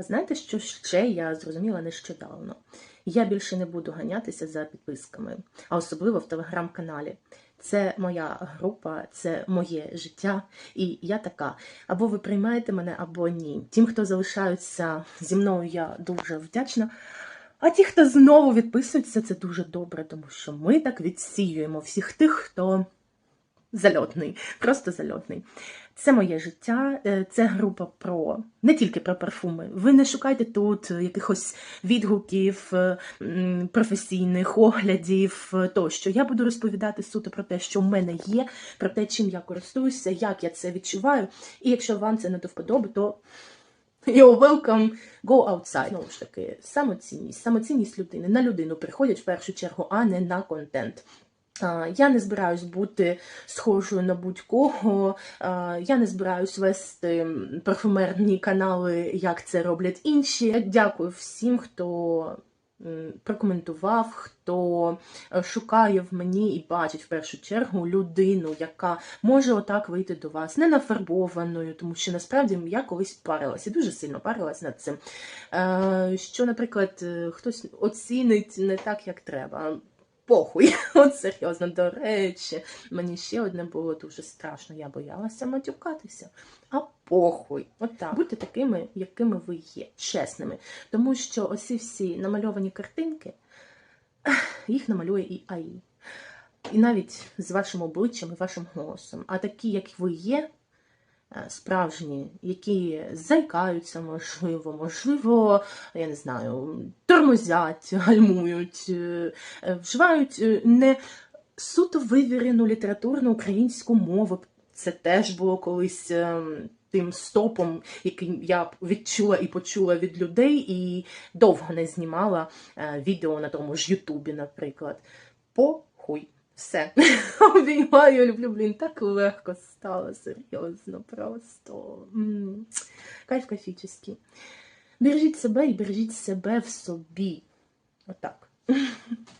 А знаєте, що ще я зрозуміла нещодавно? Я більше не буду ганятися за підписками, а особливо в телеграм-каналі. Це моя група, це моє життя, і я така. Або ви приймаєте мене, або ні. Тим, хто залишаються зі мною, я дуже вдячна. А ті, хто знову відписуються, це дуже добре, тому що ми так відсіюємо всіх тих, хто зальотний, просто зальотний. Це моє життя, е, це група про не тільки про парфуми. Ви не шукайте тут якихось відгуків, е, професійних оглядів е, тощо. Я буду розповідати суто про те, що в мене є, про те, чим я користуюся, як я це відчуваю. І якщо вам це не до вподоби, то You're welcome, go outside. Знову ж таки, самоцінність. Самоцінність людини. На людину приходять в першу чергу, а не на контент. Я не збираюсь бути схожою на будь-кого. Я не збираюсь вести парфумерні канали, як це роблять інші. Я дякую всім, хто прокоментував, хто е, шукає в мені і бачить в першу чергу людину, яка може отак вийти до вас, не нафарбованою, тому що насправді я колись парилася, дуже сильно парилась над цим. Е, Що, наприклад, е, хтось оцінить не так, як треба. Похуй, от серйозно, до речі, мені ще одне було дуже страшно. Я боялася матюкатися. А похуй, от так. Будьте такими, якими ви є, чесними. Тому що оці всі намальовані картинки, їх намалює і АІ. І навіть з вашим обличчям і вашим голосом. А такі, як ви є, справжні, які зайкаються, можливо, можливо, я не знаю, тормозять, гальмують, е, е, вживають е, не суто вивірену літературну українську мову. Це теж було колись тим стопом, який я відчула і почула від людей, і довго не знімала е, відео на тому ж Ютубі, наприклад. Похуй. Все. Обіймаю, люблю, блін, так легко стало, серйозно, просто. М. Кайф кайфічний. Бережіть себе і бережіть себе в собі. Отак.